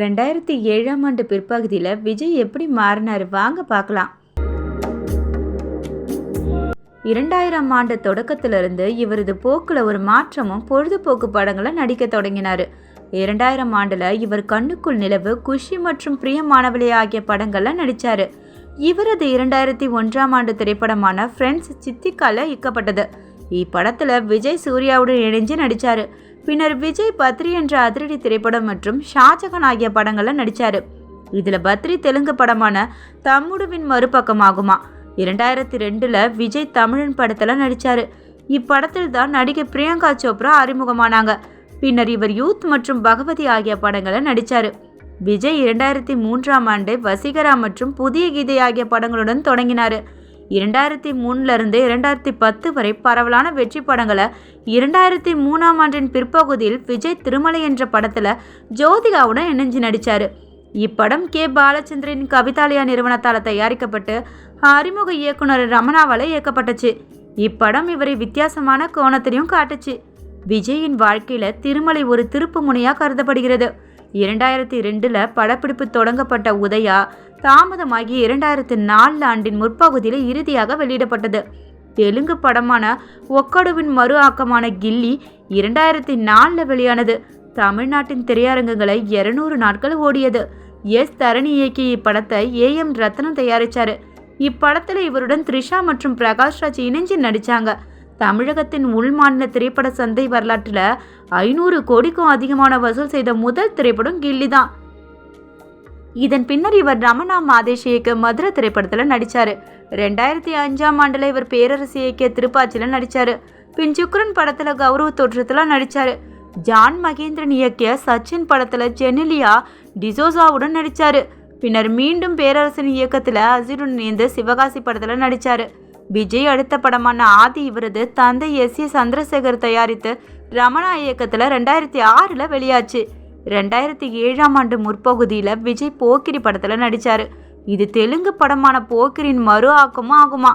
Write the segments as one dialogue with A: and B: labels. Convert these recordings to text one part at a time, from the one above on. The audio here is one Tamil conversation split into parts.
A: ரெண்டாயிரத்தி ஏழாம் ஆண்டு பிற்பகுதியில் விஜய் எப்படி மாறினார் வாங்க பார்க்கலாம். இரண்டாயிரம் ஆண்டு தொடக்கத்திலிருந்து இவரது போக்கில் ஒரு மாற்றமும் பொழுதுபோக்கு படங்களை நடிக்க தொடங்கினார். இரண்டாயிரம் ஆண்டில் இவர் கண்ணுக்குள் நிலவு குஷி மற்றும் பிரியமானவளே ஆகிய படங்களில் நடித்தார் இவரது இரண்டாயிரத்தி ஒன்றாம் ஆண்டு திரைப்படமான ஃப்ரெண்ட்ஸ் சித்திக்கால இயக்கப்பட்டது. இப்படத்தில் விஜய் சூர்யாவுடன் இணைஞ்சு நடித்தார் பின்னர் விஜய் பத்ரி என்ற அதிரடி திரைப்படம் மற்றும் ஷாஜகான் ஆகிய படங்களில் நடித்தார் இதில் பத்ரி தெலுங்கு படமான தம்முடுவின் மறுபக்கமாகுமா. இரண்டாயிரத்தி ரெண்டில் விஜய் தமிழன் படத்தில் நடித்தார் இப்படத்தில் தான் நடிகை பிரியங்கா சோப்ரா அறிமுகமானாங்க. பின்னர் இவர் யூத் மற்றும் பகவதி ஆகிய படங்களில் நடித்தார் விஜய் இரண்டாயிரத்தி மூன்றாம் ஆண்டு வசீகரா மற்றும் புதிய கீதை ஆகிய படங்களுடன் தொடங்கினார். இரண்டாயிரத்தி மூணுலேருந்து இரண்டாயிரத்தி பத்து வரை பரவலான வெற்றி படங்களை இரண்டாயிரத்தி மூணாம் ஆண்டின் பிற்பகுதியில் விஜய் திருமலை என்ற படத்தில் ஜோதிகாவுடன் இணைஞ்சு நடித்தார் இப்படம் கே. பாலச்சந்திரன் கவிதாலயா நிறுவனத்தால் தயாரிக்கப்பட்டு அறிமுக இயக்குனர் ரமணாவால் இயக்கப்பட்டுச்சு. இப்படம் இவரை வித்தியாசமான கோணத்திலையும் காட்டுச்சு. விஜயின் வாழ்க்கையில் திருமலை ஒரு திருப்பு முனையாக கருதப்படுகிறது. இரண்டாயிரத்தி ரெண்டில் படப்பிடிப்பு தொடங்கப்பட்ட உதயா தாமதமாகி இரண்டாயிரத்து நாலு ஆண்டின் முற்பகுதியில் இறுதியாக வெளியிடப்பட்டது. தெலுங்கு படமான ஒக்கடுவின் மறு ஆக்கமான கில்லி இரண்டாயிரத்தி நாலில் வெளியானது. தமிழ்நாட்டின் திரையரங்குகளை இருநூறு நாட்கள் ஓடியது. எஸ். தரணி இயக்கிய இப்படத்தை ஏ. எம். ரத்னம் தயாரித்தார் இப்படத்தில் இவருடன் த்ரிஷா மற்றும் பிரகாஷ் ராஜ் இணைஞ்சு நடித்தாங்க தமிழகத்தின் உள்மாநில திரைப்பட சந்தை வரலாற்றில் ஐநூறு கோடிக்கும் அதிகமான வசூல் செய்த முதல் திரைப்படம் கில்லி தான் இதன் பின்னர் இவர் ரமணா மாதேஷ் இயக்க மதுரை திரைப்படத்தில் நடித்தார் ரெண்டாயிரத்தி அஞ்சாம் ஆண்டில் இவர் பேரரசு இயக்கிய திருப்பாச்சியில் நடித்தார் பின் சுக்ரன் படத்தில் கௌரவ தோற்றத்தில் நடித்தார் ஜான் மகேந்திரன் இயக்கிய சச்சின் படத்தில் ஜெனிலியா டிசோசாவுடன் நடித்தார் பின்னர் மீண்டும் பேரரசன் இயக்கத்தில் அசிருடன் இணைந்து சிவகாசி படத்தில் நடித்தார் விஜய் அடுத்த படமான ஆதி இவரது தந்தை எஸ் ஏ சந்திரசேகர் தயாரித்து ரமணா இயக்கத்தில் ரெண்டாயிரத்தி ஆறில் வெளியாச்சு. ரெண்டாயிரத்தி ஏழாம் ஆண்டு முற்பகுதியில் விஜய் போக்கிரி படத்தில் நடித்தார் இது தெலுங்கு படமான போக்கிரின் மறு ஆக்கமும் ஆகுமா?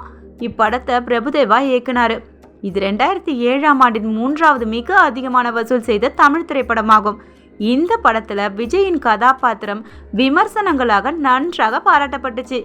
A: இப்படத்தை பிரபுதேவா இயக்குனார். இது ரெண்டாயிரத்தி ஏழாம் ஆண்டின் மூன்றாவது மிக அதிகமான வசூல் செய்த தமிழ் திரைப்படமாகும். இந்த படத்தில் விஜயின் கதாபாத்திரம் விமர்சனங்களாக நன்றாக பாராட்டப்பட்டுச்சு.